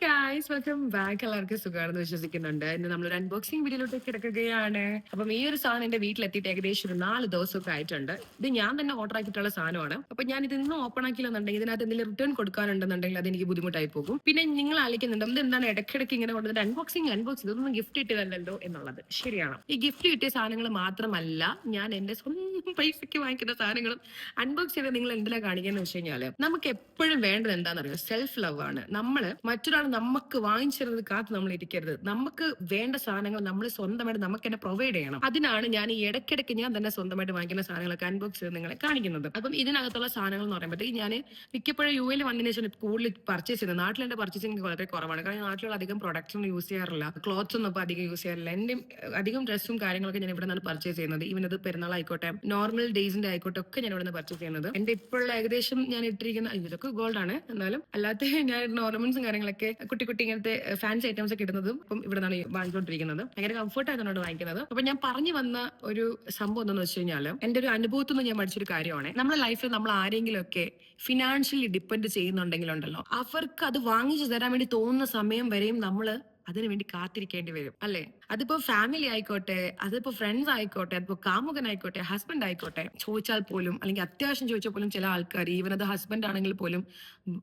Guys welcome back എല്ലാവർക്കും സുഖമാണെന്ന് വിശ്വസിക്കുന്നുണ്ട്. ഇന്ന് നമ്മളൊരു അൺബോക്സിംഗ് വീഡിയോയിലോട്ട് കിടക്കുകയാണ്. അപ്പം ഈ ഒരു സാധനം എന്റെ വീട്ടിലെത്തിയിട്ട് ഏകദേശം ഒരു നാല് ദിവസമൊക്കെ ആയിട്ടുണ്ട്. ഇത് ഞാൻ തന്നെ ഓർഡർ ആക്കിയിട്ടുള്ള സാധനമാണ്. അപ്പൊ ഞാൻ ഇത് ഇന്നും ഓപ്പൺ ആക്കിയില്ലെന്നുണ്ടെങ്കിൽ ഇതിനകത്ത് എന്തെങ്കിലും റിട്ടേൺ കൊടുക്കാനുണ്ടെന്നുണ്ടെങ്കിൽ അത് എനിക്ക് ബുദ്ധിമുട്ടായി പോകും. പിന്നെ നിങ്ങൾ ആലോചിക്കുന്നുണ്ട് ഇത് എന്താണ് ഇടയ്ക്കിടയ്ക്ക് ഇങ്ങനെ കൊണ്ടുവന്നിട്ട് അൺബോക്സിംഗ് അൺബോക്സ് ഇതൊന്നും ഗിഫ്റ്റ് കിട്ടിയതല്ലല്ലോ എന്നുള്ളത്. ശരിയാണ്. ഈ ഗിഫ്റ്റ് കിട്ടിയ സാധനങ്ങൾ മാത്രമല്ല ഞാൻ എന്റെ സ്വന്തം പൈസയ്ക്ക് വാങ്ങിക്കുന്ന സാധനങ്ങളും അൺബോക്സ് ചെയ്ത് നിങ്ങൾ എന്തിനാ കാണിക്കുന്നത് വെച്ച് കഴിഞ്ഞാൽ നമുക്ക് എപ്പോഴും വേണ്ടത് എന്താണെന്നറിയോ? സെൽഫ് ലവ് ആണ്. നമ്മൾ മറ്റൊരാൾ നമുക്ക് വാങ്ങിച്ചിരുന്നത് കാത്ത് നമ്മൾ ഇരിക്കരുത്. നമുക്ക് വേണ്ട സാധനങ്ങൾ നമ്മൾ സ്വന്തമായിട്ട് നമുക്ക് തന്നെ പ്രൊവൈഡ് ചെയ്യണം. അതിനാണ് ഞാൻ ഈ ഇടയ്ക്കിടയ്ക്ക് ഞാൻ തന്നെ സ്വന്തമായിട്ട് വാങ്ങിക്കുന്ന സാധനങ്ങളൊക്കെ അൺബോക്സ് ചെയ്ത് നിങ്ങളെ കാണിക്കുന്നത്. അപ്പം ഇതിനകത്തുള്ള സാധനങ്ങൾ എന്ന് പറയുമ്പോഴത്തേക്ക് ഞാൻ മിക്കപ്പോഴും യു എൽ വന്നതിന് ശേഷം കൂടുതൽ പർച്ചേസ് ചെയ്യുന്നത് നാട്ടിൽ എന്റെ പർച്ചേസിംഗ് വളരെ കുറവാണ്. കാരണം നാട്ടിലുള്ള അധികം പ്രൊഡക്ട്സ് ഒന്നും യൂസ് ചെയ്യാറില്ല. ക്ലോത്ത്സ് ഒന്നും അധികം യൂസ് ചെയ്യാറില്ല. എന്റെ അധികം ഡ്രസ്സും കാര്യങ്ങളൊക്കെ ഞാൻ ഇവിടെ നിന്നാണ് പർച്ചേസ് ചെയ്യുന്നത്. ഈവൻ അത് പെരുന്നാൾ ആയിക്കോട്ടെ നോർമൽ ഡേയ്സിന്റെ ആയിക്കോട്ടെ ഒക്കെ ഞാൻ ഇവിടെ നിന്ന് പർച്ചേസ് ചെയ്യുന്നത്. എന്റെ ഇപ്പോഴുള്ള ഏകദേശം ഞാൻ ഇട്ടിരിക്കുന്ന ഇതൊക്കെ ഗോൾഡ് ആണ്. എന്നാലും അല്ലാത്ത ഞാൻ നോർമൽസും കാര്യങ്ങളൊക്കെ കുട്ടി കുട്ടി ഇങ്ങനത്തെ ഫാൻസി ഐറ്റംസ് ഒക്കെ ഇടുന്നതും ഇപ്പം ഇവിടെ നിന്നാണ് വാങ്ങിക്കൊണ്ടിരിക്കുന്നത് ഭയങ്കര കംഫർട്ട് ആയതുകൊണ്ട് വാങ്ങിക്കുന്നത്. അപ്പൊ ഞാൻ പറഞ്ഞു വന്ന ഒരു സംഭവം എന്താണെന്ന് വെച്ച് കഴിഞ്ഞാൽ എന്റെ ഒരു അനുഭവത്തിൽ നിന്ന് ഞാൻ പഠിച്ചൊരു കാര്യമാണ്. നമ്മുടെ ലൈഫിൽ നമ്മൾ ആരെങ്കിലും ഒക്കെ ഫിനാൻഷ്യലി ഡിപ്പെൻഡ് ചെയ്യുന്നുണ്ടെങ്കിലുണ്ടല്ലോ അവർക്ക് അത് വാങ്ങിച്ചു തരാൻ വേണ്ടി തോന്നുന്ന സമയം വരെയും നമ്മൾ അതിനു വേണ്ടി കാത്തിരിക്കേണ്ടി വരും അല്ലെ? അതിപ്പോ ഫാമിലി ആയിക്കോട്ടെ അതിപ്പോ ഫ്രണ്ട്സ് ആയിക്കോട്ടെ അതിപ്പോ കാമുകനായിക്കോട്ടെ ഹസ്ബൻഡ് ആയിക്കോട്ടെ ചോദിച്ചാൽ പോലും അല്ലെങ്കിൽ അത്യാവശ്യം ചോദിച്ചാൽ പോലും ചില ആൾക്കാർ ഈവൻ അത് ഹസ്ബൻഡ് ആണെങ്കിൽ പോലും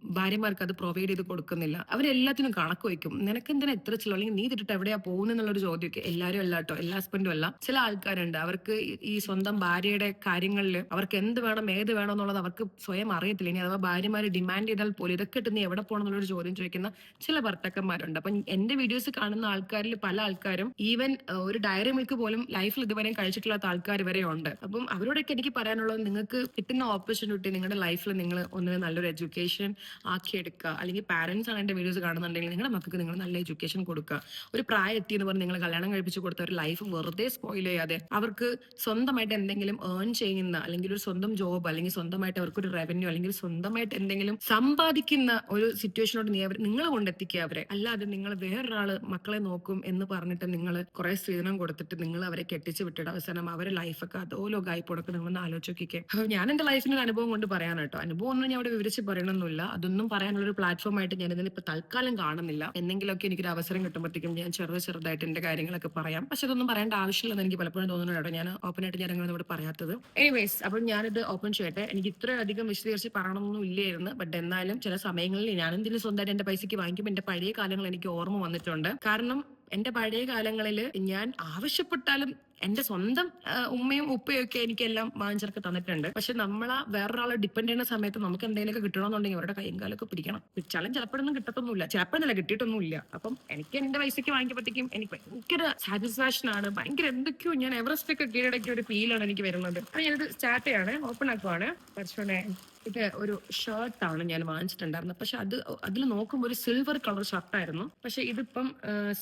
ഭാര്യമാർക്ക് അത് പ്രൊവൈഡ് ചെയ്ത് കൊടുക്കുന്നില്ല. അവരെല്ലാത്തിനും കണക്ക് വയ്ക്കും. നിനക്ക് എന്തിനാ എത്ര ചിലവ്? അല്ലെങ്കിൽ നീ തിട്ടിട്ട് എവിടെയാ പോകുന്നെന്നുള്ളൊരു ചോദ്യമൊക്കെ എല്ലാവരും അല്ല കേട്ടോ എല്ലാ ഹസ്ബൻഡും അല്ല. ചില ആൾക്കാരുണ്ട്. അവർക്ക് ഈ- സ്വന്തം ഭാര്യയുടെ കാര്യങ്ങളിൽ അവർക്ക് എന്ത് വേണം ഏത് വേണം എന്നുള്ളത് അവർക്ക് സ്വയം അറിയത്തില്ല. ഇനി അഥവാ ഭാര്യമാര് ഡിമാൻഡ് ചെയ്താൽ പോലും ഇതൊക്കെ ഇട്ട് നീ എവിടെ പോകണം എന്നുള്ളൊരു ചോദ്യം ചോദിക്കുന്ന ചില ഭർത്താക്കന്മാരുണ്ട്. അപ്പൊ എന്റെ വീഡിയോസ് കാണുന്ന ആൾക്കാരിൽ പല ആൾക്കാരും ഈവൻ ഒരു ഡയറി മിൽക്ക് പോലും ലൈഫിൽ ഇതുവരെയും കഴിച്ചിട്ടില്ലാത്ത ആൾക്കാർ വരെ ഉണ്ട്. അപ്പം അവരോടൊക്കെ എനിക്ക് പറയാനുള്ളത് നിങ്ങൾക്ക് കിട്ടുന്ന ഓപ്പർച്യൂണിറ്റി നിങ്ങളുടെ ലൈഫിൽ നിങ്ങൾ ഒന്നിന് നല്ലൊരു എഡ്യൂക്കേഷൻ ആക്കിയെടുക്കുക അല്ലെങ്കിൽ പാരന്റ്സ് ആണ് എന്റെ വീഡിയോസ് കാണുന്നുണ്ടെങ്കിൽ നിങ്ങളുടെ മക്കൾക്ക് നിങ്ങൾ നല്ല എഡ്യൂക്കേഷൻ കൊടുക്കുക. ഒരു പ്രായം എത്തി എന്ന് പറഞ്ഞ് നിങ്ങൾ കല്യാണം കഴിപ്പിച്ച് കൊടുത്ത ഒരു ലൈഫ് വെറുതെ സ്പോയിൽ ചെയ്യാതെ അവർക്ക് സ്വന്തമായിട്ട് എന്തെങ്കിലും ഏൺ ചെയ്യുന്ന അല്ലെങ്കിൽ ഒരു സ്വന്തം ജോബ് അല്ലെങ്കിൽ സ്വന്തമായിട്ട് അവർക്ക് ഒരു റവന്യൂ അല്ലെങ്കിൽ സ്വന്തമായിട്ട് എന്തെങ്കിലും സമ്പാദിക്കുന്ന ഒരു സിറ്റുവേഷനോട് നീ അവർ നിങ്ങളെ കൊണ്ടെത്തിക്കുക അവരെ. അല്ലാതെ നിങ്ങൾ വേറൊരാൾ മക്കളെ നോക്കും എന്ന് പറഞ്ഞിട്ട് നിങ്ങൾ കുറെ സ്ത്രീധനം കൊടുത്തിട്ട് നിങ്ങൾ അവരെ കെട്ടിച്ച് വിട്ടിട്ട് അവസാനം അവരെ ലൈഫൊക്കെ അതോ ലോകമായി കൊടുക്കുക നിങ്ങളൊന്ന് ആലോചിക്കേ അപ്പൊ ഞാൻ എന്റെ ലൈഫിന് ഒരു അനുഭവം കൊണ്ട് പറയാൻ കേട്ടോ. അനുഭവം ഒന്നും ഞാൻ ഇവിടെ വിവരിച്ച് പറയണമെന്നില്ല അതൊന്നും പറയാനുള്ള ഒരു പ്ലാറ്റ്ഫോം ആയിട്ട് ഞാൻ ഇതിന് ഇപ്പൊ തൽക്കാലം കാണുന്നില്ല. എന്തെങ്കിലുമൊക്കെ എനിക്കൊരു അവസരം കിട്ടുമ്പോഴത്തേക്കും ഞാൻ ചെറുത് ചെറുതായിട്ട് എന്റെ കാര്യങ്ങളൊക്കെ പറയാം. പക്ഷെ അതൊന്നും പറയേണ്ട ആവശ്യമില്ലെന്ന് എനിക്ക് പലപ്പോഴും തോന്നുന്നുണ്ടോ ഞാൻ ഓപ്പൺ ആയിട്ട് ഞാൻ അങ്ങനെ പറയാത്തത്. എനിവേസ് അപ്പോൾ ഞാനിത് ഓപ്പൺ ചെയ്യട്ടെ. എനിക്ക് ഇത്രയധികം വിശദീകരിച്ച് പറയണമെന്നൊന്നും ഇല്ലായിരുന്നു. ബട്ട് എന്നാലും ചില സമയങ്ങളിൽ ഞാൻ എന്തെങ്കിലും സ്വന്തമായിട്ട് എന്റെ പൈസക്ക് വാങ്ങിക്കുമ്പോൾ എന്റെ പഴയ കാലങ്ങൾ എനിക്ക് ഓർമ്മ വന്നിട്ടുണ്ട്. കാരണം എന്റെ പഴയ കാലങ്ങളിൽ ഞാൻ ആവശ്യപ്പെട്ടാലും എന്റെ സ്വന്തം ഉമ്മയും ഉപ്പയും ഒക്കെ എനിക്കെല്ലാം വാങ്ങിച്ചൊക്കെ തന്നിട്ടുണ്ട്. പക്ഷെ നമ്മളാ വേറൊരാളെ ഡിപ്പെൻഡ് ചെയ്യുന്ന സമയത്ത് നമുക്ക് എന്തെങ്കിലുമൊക്കെ കിട്ടണമെന്നുണ്ടെങ്കിൽ അവരുടെ കൈയും കാലൊക്കെ പിടിക്കണം. പിടിച്ചാലും ചിലപ്പോഴൊന്നും കിട്ടത്തൊന്നുമില്ല. ചിലപ്പോഴല്ല കിട്ടിയിട്ടൊന്നുമില്ല. അപ്പം എനിക്ക് എന്റെ പൈസക്ക് വാങ്ങിക്കുമ്പോഴത്തേക്കും എനിക്ക് ഭയങ്കര സാറ്റിസ്ഫാക്ഷൻ ആണ്. ഭയങ്കര എന്തൊക്കെയോ ഞാൻ എവറസ്റ്റ് ഒക്കെ കീഴടക്കിയ ഒരു ഫീലാണ് എനിക്ക് വരുന്നത്. അപ്പൊ ഞാനിത് സ്റ്റാർട്ട് ഓപ്പൺ ആക്കുവാണ്. പരിശോധന ഇത് ഒരു ഷർട്ടാണ് ഞാൻ വാങ്ങിച്ചിട്ടുണ്ടായിരുന്നത്. പക്ഷെ അത് അതിൽ നോക്കുമ്പോൾ ഒരു സിൽവർ കളർ ഷർട്ടായിരുന്നു പക്ഷെ ഇതിപ്പം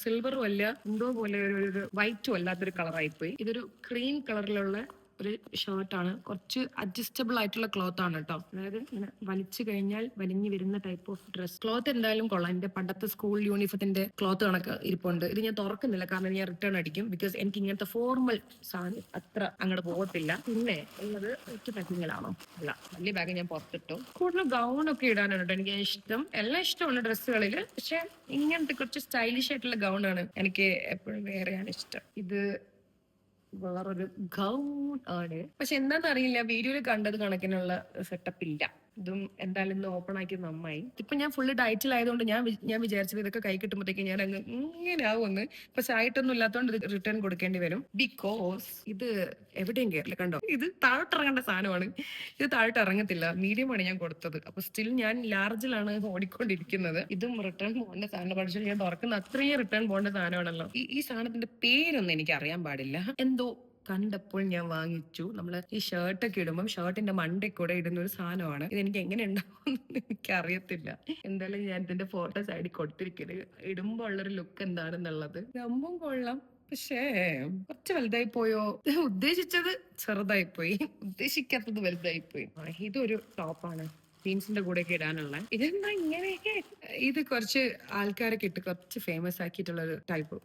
സിൽവറും അല്ല എന്തോ പോലെ ഒരു വൈറ്റും അല്ലാത്തൊരു കളറായി പോയി. ഇതൊരു ക്രീം കളറിലുള്ള ഒരു ഷർട്ടാണ് കുറച്ച് അഡ്ജസ്റ്റബിൾ ആയിട്ടുള്ള ക്ലോത്ത് ആണ് കേട്ടോ അതായത് ഇങ്ങനെ വലിച്ചു കഴിഞ്ഞാൽ വലിഞ്ഞു വരുന്ന ടൈപ്പ് ഓഫ് ഡ്രസ് ക്ലോത്ത് എന്തായാലും കൊള്ളാം. എന്റെ പണ്ടത്തെ സ്കൂൾ യൂണിഫോത്തിന്റെ ക്ലോത്ത് കണക്ക് ഇരിപ്പുണ്ട്. ഇത് ഞാൻ തുറക്കുന്നില്ല. കാരണം ഞാൻ റിട്ടേൺ അടിക്കും. ബിക്കോസ് എനിക്ക് ഇങ്ങനത്തെ ഫോർമൽ സാധനം അത്ര അങ്ങോട്ട് പോകത്തില്ല. പിന്നെ ഉള്ളത് ഒറ്റ പാക്കിങ്ങിലാണോ അല്ല വലിയ ബാഗ് ഞാൻ പുറത്തിട്ടു. കൂടുതൽ ഗൗൺ ഒക്കെ ഇടാനാണ് കേട്ടോ എനിക്ക് ഇഷ്ടം. എല്ലാം ഇഷ്ടമാണ് ഡ്രസ്സുകളിൽ പക്ഷെ ഇങ്ങനത്തെ കുറച്ച് സ്റ്റൈലിഷ് ആയിട്ടുള്ള ഗൗൺ ആണ് എനിക്ക് എപ്പോഴും വേറെയാണ് ഇഷ്ടം. ഇത് വേറൊരു ഗൗൺ ആണ്. പക്ഷെ എന്താണെന്നറിയില്ല വീഡിയോയിൽ കണ്ടത് കണക്കിനുള്ള സെറ്റപ്പ് ഇല്ല. ഇതും എന്തായാലും ഇന്ന് ഓപ്പൺ ആക്കി നന്നായി. ഇപ്പൊ ഞാൻ ഫുള്ള് ഡയറ്റിലായതുകൊണ്ട് ഞാൻ ഞാൻ വിചാരിച്ചത് ഇതൊക്കെ കൈ കിട്ടുമ്പോഴത്തേക്ക് ഞാൻ അങ്ങ് ഇങ്ങനെ ആവുമെന്ന് പക്ഷെ ആയിട്ടൊന്നും ഇല്ലാത്തതുകൊണ്ട് റിട്ടേൺ കൊടുക്കേണ്ടി വരും. ബിക്കോസ് ഇത് എവിടെയും കയറില്ല കണ്ടോ? ഇത് താഴ്ത്തിറങ്ങേണ്ട സാധനമാണ്. ഇത് താഴോട്ട് ഇറങ്ങത്തില്ല മീഡിയമാണ് ഞാൻ കൊടുത്തത്. അപ്പൊ സ്റ്റിൽ ഞാൻ ലാർജിലാണ് ഓടിക്കൊണ്ടിരിക്കുന്നത്. ഇതും റിട്ടേൺ പോകേണ്ട സാധനം പക്ഷേ ഞാൻ തുറക്കുന്ന അത്രയും റിട്ടേൺ പോകേണ്ട സാധനമാണല്ലോ. ഈ സാധനത്തിന്റെ പേരൊന്നും എനിക്ക് അറിയാൻ പാടില്ല. എന്തോ കണ്ടപ്പോൾ ഞാൻ വാങ്ങിച്ചു. നമ്മൾ ഈ ഷർട്ടൊക്കെ ഇടുമ്പോൾ ഷർട്ടിന്റെ മണ്ടയിൽ കൂടെ ഇടുന്ന ഒരു സാധനമാണ്. ഇത് എനിക്ക് എങ്ങനെ ഉണ്ടാവും എനിക്ക് അറിയത്തില്ല എന്തായാലും ഞാൻ ഇതിന്റെ ഫോട്ടോ സൈഡിൽ കൊടുത്തിരിക്കുന്നത് ഇടുമ്പോൾ ഉള്ളൊരു ലുക്ക് എന്താണെന്നുള്ളത്. സംഭവം കൊള്ളാം. പക്ഷേ കുറച്ച് വലുതായി പോയോ ഉദ്ദേശിച്ചത് ചെറുതായി പോയി ഉദ്ദേശിക്കാത്തത് വലുതായി പോയി ഇതൊരു ടോപ്പാണ് ജീൻസിന്റെ കൂടെ ഒക്കെ ഇടാനുള്ള. ഇതെന്താ ഇങ്ങനെയൊക്കെ? ഇത് കുറച്ച് ആൾക്കാരൊക്കെ ഇട്ട് കുറച്ച് ഫേമസ് ആക്കിയിട്ടുള്ള ഒരു ടൈപ്പ്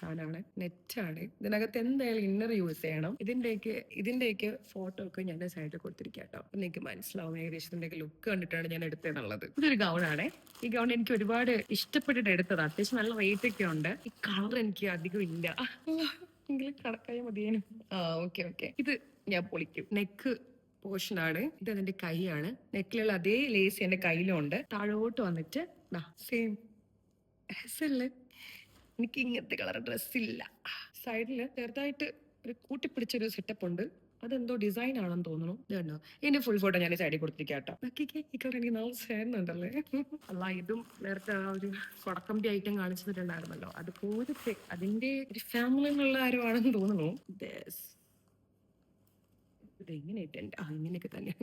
സാധനമാണ് നെറ്റാണ്. ഇതിനകത്ത് എന്തായാലും ഇന്നർ യൂസ് ചെയ്യണം. ഇതിന്റെയൊക്കെ ഇതിന്റെയൊക്കെ ഫോട്ടോ ഒക്കെ ഞാൻ സൈഡിൽ കൊടുത്തിരിക്കാം കേട്ടോ അപ്പൊ നിങ്ങൾക്ക് മനസ്സിലാവും ഏകദേശം ഇതിന്റെ ലുക്ക് കണ്ടിട്ടാണ് ഞാൻ എടുത്തതെന്നുള്ളത് ഇതൊരു ഗൗൺ ആണ്. ഈ ഗൗൺ എനിക്ക് ഒരുപാട് ഇഷ്ടപ്പെട്ടിട്ട് എടുത്തത്. അത്യാവശ്യം നല്ല റേറ്റ് ഒക്കെ ഉണ്ട്. ഈ കളർ എനിക്ക് അധികം ഇല്ല. എങ്കിലും കണക്കായ മതിയേനും. ആ ഓക്കെ ഓക്കെ ഇത് ഞാൻ പൊളിക്കും. നെക്ക് പോർഷൻ ആണ്. ഇത് അതിന്റെ കൈയാണ്. നെക്കിലുള്ള അതേ ലേസ് എന്റെ കയ്യിലുണ്ട്. താഴോട്ട് വന്നിട്ട് സെയിം ഡ്രസ്സല്ലേ എനിക്ക് ഇങ്ങനത്തെ കളർ ഡ്രസ്സില്ല. സൈഡിൽ ചെറുതായിട്ട് ഒരു കൂട്ടിപ്പിടിച്ചൊരു സെറ്റപ്പ് ഉണ്ട്. അതെന്തോ ഡിസൈൻ ആണെന്ന് തോന്നുന്നു. ഇത് കണ്ടോ? ഇതിന്റെ ഫുൾ ഫോട്ടോ ഞാൻ സൈഡിൽ കൊടുത്തിരിക്കാട്ടോ നോക്കിക്കേ ഈ കളർ എനിക്ക് നാളെ ചേർന്നുണ്ടല്ലേ? അല്ല ഇതും നേരത്തെ ആ ഒരു കൊടക്കമ്പി ഐറ്റം കാണിച്ചിട്ടുണ്ടായിരുന്നല്ലോ. അതുപോലത്തെ അതിന്റെ ഒരു ഫാമിലി എന്നുള്ള ആരോ ആണെന്ന് തോന്നുന്നു ഇതെങ്ങനെ ഇട്ടുണ്ട് ആ ഇങ്ങനെയൊക്കെ തന്നെ.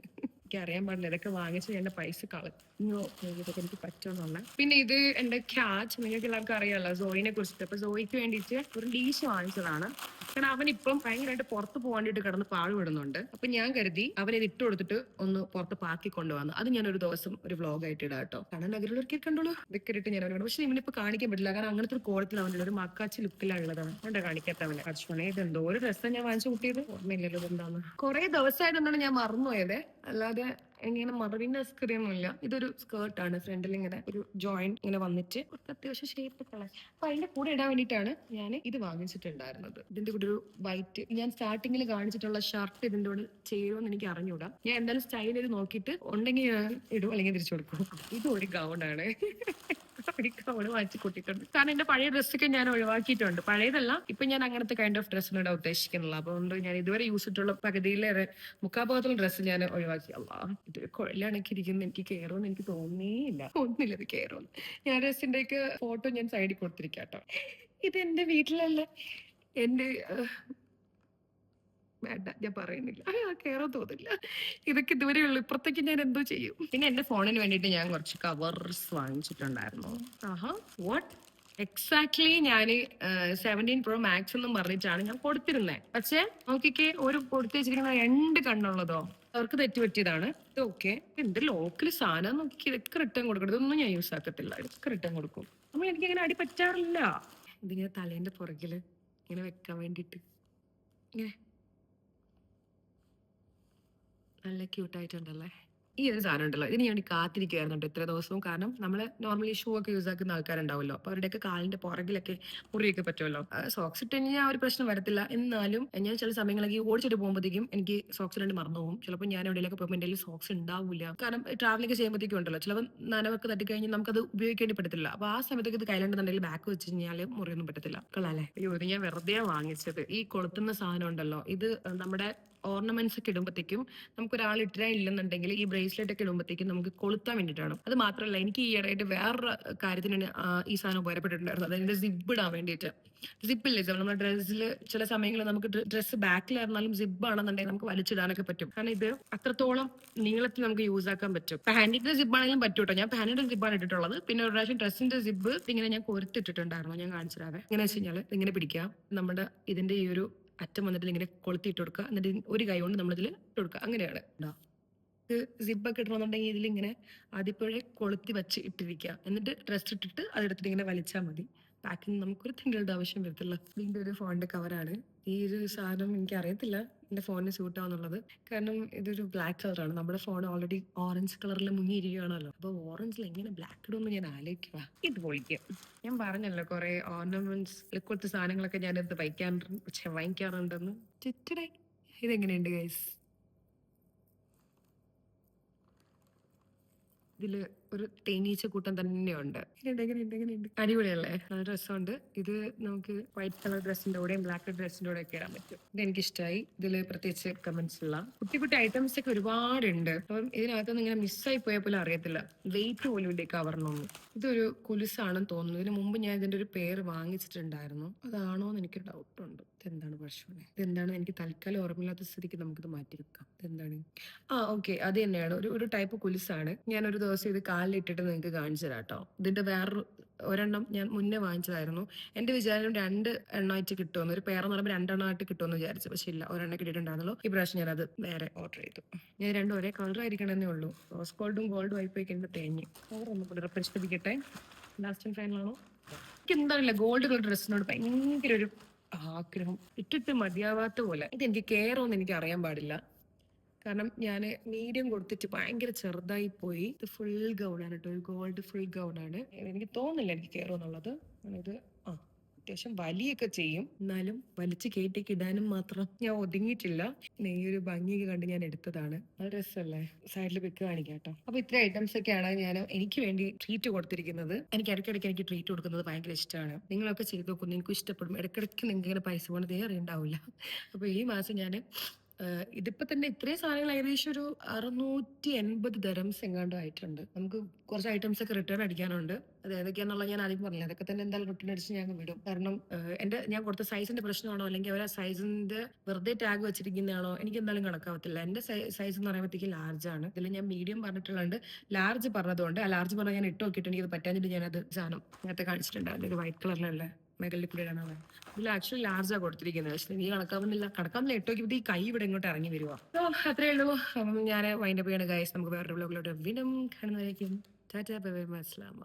എനിക്ക് അറിയാൻ പാടില്ല. ഇതൊക്കെ വാങ്ങിച്ച് എന്റെ പൈസ കളഞ്ഞോ ഇതൊക്കെ എനിക്ക് പറ്റുമെന്നുള്ള പിന്നെ ഇത് എന്റെ ക്യാച്ച് നിങ്ങൾക്ക് എല്ലാവർക്കും അറിയാമല്ലോ സോയിനെ കുറിച്ചിട്ട്. അപ്പൊ സോയിക്ക് വേണ്ടിയിട്ട് ഒരു ഡീഷ് വാങ്ങിച്ചതാണ്. കാരണം അവൻ ഇപ്പം ഭയങ്കരമായിട്ട് പുറത്ത് പോകാൻ വേണ്ടിയിട്ട് കിടന്ന് പാഴുവിടുന്നുണ്ട് അപ്പൊ ഞാൻ കരുതി അവനെ ഇട്ട് കൊടുത്തിട്ട് ഒന്ന് പുറത്ത് പാക്കി കൊണ്ടുവന്നു അത് ഞാൻ ഒരു ദിവസം ഒരു വ്ലോഗ് ആയിട്ട് ഇടാം കേട്ടോ. കാരണം നഗരത്തിലൊക്കെ കണ്ടോളൂ ഇതൊക്കെ ഇട്ട് ഞാൻ അവനോട് പക്ഷെ ഇവനിപ്പോ കാണിക്കാൻ പറ്റില്ല. കാരണം അങ്ങനത്തെ ഒരു കോളത്തിൽ അവനുള്ള ഒരു മക്കാച്ചി കാണിക്കാത്ത അതുകൊണ്ട് കാണിക്കാത്തവനെ. അച്ഛനെ എന്തോ ഒരു ഡ്രസ്സാണ് ഞാൻ വാങ്ങിച്ചു കൂട്ടിയത്. ഓർമ്മയില്ലല്ലോ എന്താന്ന് കുറെ ദിവസമായിട്ടെന്നാണ് ഞാൻ മറന്നുപോയത്. അല്ലാതെ അവിടെ ഇങ്ങനെ മറവിന്റെ സ്ക്രീനൊന്നുമില്ല ഇതൊരു സ്കേർട്ടാണ് ഫ്രണ്ടിൽ ഇങ്ങനെ ഒരു ജോയിന്റ് ഇങ്ങനെ വന്നിട്ട് കുറച്ച് അത്യാവശ്യം ഷേപ്പ് കളർ അപ്പൊ അതിന്റെ കൂടെ ഇടാൻ വേണ്ടിയിട്ടാണ് ഞാൻ ഇത് വാങ്ങിച്ചിട്ടുണ്ടായിരുന്നത്. ഇതിന്റെ കൂടെ ഒരു വൈറ്റ് ഞാൻ സ്റ്റാർട്ടിങ്ങിൽ കാണിച്ചിട്ടുള്ള ഷർട്ട് ഇതിന്റെ കൂടെ ചെയ്യുമെന്ന് എനിക്ക് അറിഞ്ഞൂടാ. ഞാൻ എന്തായാലും സ്റ്റൈൽ ചെയ്ത് നോക്കിയിട്ട് ഉണ്ടെങ്കിൽ ഞാൻ ഇടും അല്ലെങ്കിൽ തിരിച്ചു കൊടുക്കും. ഇത് ഒരു ഗൗണാണ് കൂട്ടിയിട്ടുണ്ട്. കാരണം എന്റെ പഴയ ഡ്രസ്സൊക്കെ ഞാൻ ഒഴിവാക്കിയിട്ടുണ്ട്. പഴയതല്ല ഇപ്പൊ ഞാൻ അങ്ങനത്തെ കൈൻഡ് ഓഫ് ഡ്രസ്സിനോട് ഉദ്ദേശിക്കുന്നില്ല അതുകൊണ്ട് ഞാൻ ഇതുവരെ യൂസ് ചെയ്തിട്ടുള്ള പകുതിയിലേറെ മുക്കാഭാഗത്തുള്ള ഡ്രസ്സ് ഞാൻ ഒഴിവാക്കി. അല്ലാ ഇതൊരു കുഴലാണൊക്കെ ഇരിക്കുന്നത് എനിക്ക് കയറുമെന്ന് എനിക്ക് തോന്നിയില്ല ഒന്നില്ല ഇത് കയറുമെന്ന് ഞാൻ ഡ്രസ്സിന്റെ ഫോട്ടോ ഞാൻ സൈഡിൽ കൊടുത്തിരിക്കാം കേട്ടോ ഇത് എന്റെ വീട്ടിലല്ല? എന്റെ വേണ്ട ഞാൻ പറയുന്നില്ല. ആ കയറാൻ തോന്നില്ല ഇതൊക്കെ ഇതുവരെ ഉള്ളു. ഇപ്പുറത്തേക്ക് ഞാൻ എന്തോ ചെയ്യും. പിന്നെ എന്റെ ഫോണിന് വേണ്ടിട്ട് ഞാൻ കുറച്ച് കവേഴ്സ് വാങ്ങിച്ചിട്ടുണ്ടായിരുന്നു. ആഹാ. വാട്ട് എക്സാക്ട്ലി ഞാൻ സെവന്റീൻ പ്രോ മാക്സ് എന്നും പറഞ്ഞിട്ടാണ് ഞാൻ കൊടുത്തിരുന്നത് പക്ഷേ നോക്കിക്കേ ഒരു കൊടുത്തു വെച്ചിരിക്കുന്ന രണ്ട് കണ്ണുള്ളതോ? അവർക്ക് തെറ്റ് പറ്റിയതാണ് ഇത് ഓക്കെ എന്ത് ലോക്കൽ സാധനം നോക്കി ഇതൊക്കെ റിട്ടേൺ കൊടുക്കണം. ഇതൊന്നും ഞാൻ യൂസ് ആക്കത്തില്ല. ഇതൊക്കെ റിട്ടേൺ കൊടുക്കും. നമ്മൾ എനിക്ക് ഇങ്ങനെ അടി പറ്റാറില്ല. ഇതിങ്ങനെ തലേന്റെ പുറകിൽ ഇങ്ങനെ വെക്കാൻ വേണ്ടിട്ട് ഇങ്ങനെ. നല്ല ക്യൂട്ടായിട്ടുണ്ടല്ലേ ഈ ഒരു സാധനം ഉണ്ടല്ലോ. ഇതിന് ഞാൻ കാത്തിരിക്കുകയായിരുന്നു ഇത്ര ദിവസവും. കാരണം നമ്മൾ നോർമലി ഷൂ ഒക്കെ യൂസ് ആക്കുന്ന ആൾക്കാരുണ്ടാവുമല്ലോ. അപ്പൊ അവരുടെയൊക്കെ കാലിന്റെ പുറകിലൊക്കെ മുറിയൊക്കെ പറ്റുമല്ലോ. സോക്സ് ഇട്ട് കഴിഞ്ഞാൽ ആ ഒരു പ്രശ്നം വരത്തില്ല. എന്നാലും ഞാൻ ചില സമയങ്ങളൊക്കെ ഓടിച്ചിട്ട് പോകുമ്പോഴത്തേക്കും എനിക്ക് സോക്സ് രണ്ട് മറന്നു പോകും. ചിലപ്പോൾ ഞാൻ എവിടെയൊക്കെ പോകുമ്പോൾ എന്റെ സോക്സ് ഉണ്ടാവില്ല കാരണം ട്രാവലിംഗ് ചെയ്യുമ്പോഴത്തേക്കും ഉണ്ടല്ലോ. ചിലപ്പോൾ നനവൊക്കെ തട്ടിക്കഴിഞ്ഞാൽ നമുക്കത് ഉപയോഗിക്കേണ്ടി പറ്റത്തില്ല. അപ്പൊ ആ സമയത്തൊക്കെ ഇത് കയ്യിലുണ്ടെന്നുണ്ടെങ്കിൽ ബാക്ക് വെച്ച് കഴിഞ്ഞാൽ മുറിയൊന്നും പറ്റത്തില്ല. കളാലേ ഇത് ഞാൻ വെറുതെ വാങ്ങിച്ചത്. ഈ കൊളുത്തുന്ന സാധനം ഉണ്ടല്ലോ. ഇത് നമ്മുടെ ഓർണമെന്റ്സ് ഒക്കെ ഇടുമ്പോഴത്തേക്കും നമുക്ക് ഒരാൾ ഇട്ടിരാൻ ഇല്ലെന്നുണ്ടെങ്കിൽ ഈ ബ്രേസ്ലെറ്റ് ഒക്കെ ഇടുമ്പോഴത്തേക്കും നമുക്ക് കൊളുത്താൻ വേണ്ടിയിട്ടാണ് അത് മാത്രമല്ല എനിക്ക് ഈ ഇടയായിട്ട് വേറൊരു കാര്യത്തിന് ഈ സാധനം ഉപകാരപ്പെട്ടിട്ടുണ്ടായിരുന്നു. അതായത് സിബ് ഇടാൻ വേണ്ടിയിട്ട്. ചില നമ്മുടെ ഡ്രസ്സിൽ ചില സമയങ്ങളിൽ നമുക്ക് ഡ്രസ്സ് ബാക്കിലായിരുന്നാലും സിബ് ആണെന്നുണ്ടെങ്കിൽ നമുക്ക് വലിച്ചിടാനൊക്കെ പറ്റും. കാരണം ഇത് അത്രത്തോളം നീളത്തിൽ നമുക്ക് യൂസ് ആക്കാൻ പറ്റും. പാന്റിന്റെ സിബ് ആണെങ്കിലും പറ്റും കേട്ടോ ഞാൻ പാന്റിന്റെ സിബാണ് ഇട്ടിട്ടുള്ളത്. പിന്നെ ഒരു പ്രാവശ്യം ഡ്രസ്സിന്റെ സിബ് ഇങ്ങനെ ഞാൻ കൊരുത്തിട്ടിട്ടുണ്ടായിരുന്നു. ഞാൻ കാണിച്ചു തരാവേ ഇങ്ങനെ വെച്ച് കഴിഞ്ഞാൽ ഇങ്ങനെ പിടിക്കാം. നമ്മുടെ ഇതിന്റെ ഈ ഒരു അറ്റം വന്നിട്ട് ഇങ്ങനെ കൊളുത്തി ഇട്ട് കൊടുക്കുക. എന്നിട്ട് ഒരു കൈ കൊണ്ട് നമ്മളിതിൽ ഇട്ട് കൊടുക്കുക. അങ്ങനെയാണ്. സിബൊക്കെ ഇടണമെന്നുണ്ടെങ്കിൽ ഇതിലിങ്ങനെ ആദ്യപ്പോഴേ കൊളുത്തി വെച്ച് ഇട്ടിരിക്കുക. എന്നിട്ട് ഡ്രസ് ഇട്ടിട്ട് അതെടുത്തിട്ട് ഇങ്ങനെ വലിച്ചാൽ മതി. പാക്കിങ് നമുക്കൊരു തിങ്കളുടെ ആവശ്യം വരത്തില്ല. ഇതിന്റെ ഒരു ഫോണിന്റെ കവറാണ് ഈ ഒരു സാധനം എനിക്ക് അറിയത്തില്ല എന്റെ ഫോണിന് സ്യൂട്ട് ആവുന്നുള്ളത്. കാരണം ഇതൊരു ബ്ലാക്ക് കളറാണ് നമ്മുടെ ഫോൺ ഓൾറെഡി ഓറഞ്ച് കളറിൽ മുങ്ങിയിരിക്കുകയാണല്ലോ. അപ്പൊ ഓറഞ്ചിൽ എങ്ങനെ ബ്ലാക്ക് ഇടുമെന്ന് ഞാൻ ആലോചിക്കുക ഇത് പൊളിക്കുക ഞാൻ പറഞ്ഞല്ലോ കുറെ ഓർണമെന്റ്സ് ഇപ്പോഴത്തെ സാധനങ്ങളൊക്കെ ഞാൻ വയ്ക്കാൻ വാങ്ങിക്കാറുണ്ടെന്ന്. ചിറ്റടേ ഇതെങ്ങനെയുണ്ട് ഗൈസ് ഇതിൽ ഒരു തേനീച്ച കൂട്ടം തന്നെയുണ്ട്. അടിപൊളിയല്ലേ? നല്ല രസമുണ്ട്. ഇത് നമുക്ക് വൈറ്റ് കളർ ഡ്രസ്സിന്റെ കൂടെയും ബ്ലാക്ക് ഡ്രസ്സിന്റെ കൂടെ ഒക്കെ ഇടാൻ പറ്റും. ഇത് എനിക്ക് ഇഷ്ടമായി ഇതിൽ പ്രത്യേകിച്ച് കമന്റ്സ് ഉള്ള കുട്ടി കുട്ടി ഐറ്റംസ് ഒക്കെ ഒരുപാടുണ്ട്. അപ്പം ഇതിനകത്തൊന്നും ഇങ്ങനെ മിസ്സായി പോയ പോലും അറിയത്തില്ല. വെയിറ്റ് പോലും ഇല്ല കവറിനൊന്നും ഇതൊരു കുലുസാണെന്ന് തോന്നുന്നു. ഇതിന് മുമ്പ് ഞാൻ ഇതിന്റെ ഒരു പേര് വാങ്ങിച്ചിട്ടുണ്ടായിരുന്നു. അതാണോ എന്ന് എനിക്ക് ഡൗട്ട് ഉണ്ട്. ഇതെന്താണ് പ്രശ്നം ഇതെന്താണ്? എനിക്ക് തൽക്കാലം ഓർമ്മയില്ലാത്ത സ്ഥിതിക്ക് നമുക്കിത് മാറ്റി വെക്കാം ഇതെന്താണ്? ആ ഓക്കെ അത് തന്നെയാണ്. ഒരു ഒരു ടൈപ്പ് കുലുസാണ്. ഞാനൊരു ഒരു ദിവസം ഇത് കാലിലിട്ടിട്ട് നിങ്ങൾക്ക് കാണിച്ചു തരാം കേട്ടോ ഇതിന്റെ വേറൊരു ഒരെണ്ണം ഞാൻ മുന്നേ വാങ്ങിച്ചതായിരുന്നു. എന്റെ വിചാരം രണ്ട് എണ്ണമായിട്ട് കിട്ടുമെന്ന് ഒരു പേർ പറയുമ്പോൾ രണ്ടെണ്ണമായിട്ട് കിട്ടുമെന്ന് വിചാരിച്ചു. പക്ഷെ ഇല്ല ഒരെണ്ണം കിട്ടിയിട്ടുണ്ടായിരുന്നല്ലോ ഈ പ്രാവശ്യം ഞാൻ അത് വേറെ ഓർഡർ ചെയ്തു. ഞാൻ രണ്ടും ഒരേ കളർ ആയിരിക്കണമെന്നേ ഉള്ളൂ. റോസ് ഗോൾഡും ഗോൾഡും ആയി പോയി കഴിഞ്ഞാൽ കളർ ഒന്ന് പുനഃപ്രശ്നിപ്പിക്കട്ടെ ലാസ്റ്റ് ഫൈനലാണോ എനിക്ക് എന്താണില്ല ഗോൾഡ് കളർ ഡ്രസ്സിനോട് ഭയങ്കര ഒരു ആഗ്രഹം. ഇട്ടിട്ട് മതിയാവാത്ത പോലെ. ഇത് എനിക്ക് ഒന്നും എനിക്ക് അറിയാൻ പാടില്ല. കാരണം ഞാൻ മീഡിയം കൊടുത്തിട്ട് ഭയങ്കര ചെറുതായി പോയി. ഇത് ഫുൾ ഗൗൺ ആണ് കേട്ടോ ഒരു ഗോൾഡ് ഫുൾ ഗൗൺ ആണ്. എനിക്ക് തോന്നുന്നില്ല എനിക്ക് കയറുമെന്നുള്ളത് ഇത് ആ അത്യാവശ്യം വലിയൊക്കെ ചെയ്യും. എന്നാലും വലിച്ചു കയറ്റിക്ക് ഇടാനും മാത്രം ഞാൻ ഒതുങ്ങിയിട്ടില്ല. ഈ ഒരു ഭംഗിയൊക്കെ കണ്ട് ഞാൻ എടുത്തതാണ്. നല്ല രസമല്ലേ? സൈഡിൽ പിക്ക് കാണിക്കാം കേട്ടോ അപ്പൊ ഇത്ര ഐറ്റംസ് ഒക്കെയാണ് ഞാൻ എനിക്ക് വേണ്ടി ട്രീറ്റ് കൊടുത്തിരിക്കുന്നത്. എനിക്ക് ഇടയ്ക്കിടയ്ക്ക് എനിക്ക് ട്രീറ്റ് കൊടുക്കുന്നത് ഭയങ്കര ഇഷ്ടമാണ്. നിങ്ങളൊക്കെ ചെയ്ത് നോക്കുന്നു നിങ്ങൾക്ക് ഇഷ്ടപ്പെടും. ഇടയ്ക്കിടയ്ക്ക് നിങ്ങൾക്ക് ഇങ്ങനെ പൈസ ഏറെ ഉണ്ടാവില്ല അപ്പൊ ഈ മാസം ഞാൻ ഇതിപ്പോ തന്നെ ഇത്രയും സാധനങ്ങൾ ഏകദേശം ഒരു അറുന്നൂറ്റി എൺപത് ദരംസ് എങ്ങാണ്ട് ആയിട്ടുണ്ട്. നമുക്ക് കുറച്ച് ഐറ്റംസ് ഒക്കെ റിട്ടേൺ അടിക്കാനുണ്ട്. അത് ഏതൊക്കെയാണെന്നുള്ള ഞാൻ ആദ്യം പറഞ്ഞില്ല? അതൊക്കെ തന്നെ എന്തായാലും റിട്ടേൺ അടിച്ച് ഞാൻ വിടും. കാരണം എന്റെ ഞാൻ കൊടുത്ത സൈസിന്റെ പ്രശ്നമാണോ അല്ലെങ്കിൽ അവരെ സൈസിന്റെ വെറുതെ ടാഗ് വെച്ചിരിക്കുന്നതാണോ എനിക്ക് എന്തായാലും കണക്കാവത്തില്ല. എന്റെ സൈസ് എന്ന് പറയുമ്പോഴത്തേക്ക് ലാർജ് ആണ്. ഇതിൽ ഞാൻ മീഡിയം പറഞ്ഞിട്ടുള്ളത് ലാർജ് പറഞ്ഞതുകൊണ്ട് ആ ലാർജ് പറഞ്ഞാൽ ഞാൻ ഇട്ട് നോക്കിയിട്ട് എനിക്ക് പറ്റാഞ്ഞിട്ട് ഞാനത് സാധനം നേരത്തെ കാണിച്ചിട്ടുണ്ട്. അതൊരു വൈറ്റ് കളറിലുള്ള മെഗലിൽ കൂടെ ഇടാനാണ് ഇതിൽ ആക്ച്വലി ലാർജാ കൊടുത്തിരിക്കുന്നത്. പക്ഷെ നീ കണക്കാവുന്നില്ല. കണക്കാവുന്നില്ല എട്ട് നോക്കിയപ്പോൾ ഈ കൈ ഇവിടെ ഇങ്ങോട്ട് ഇറങ്ങി വരുവ. അത്രേ ഉള്ളൂ. അപ്പം ഞാൻ വൈൻഡപ്പ് ചെയ്യണ ഗൈസ് നമുക്ക് വേറൊരു ബ്ലോഗിലോട്ട് വീണ്ടും കാണുന്നതായിരിക്കും. Tata bye bye അസ്ലാമ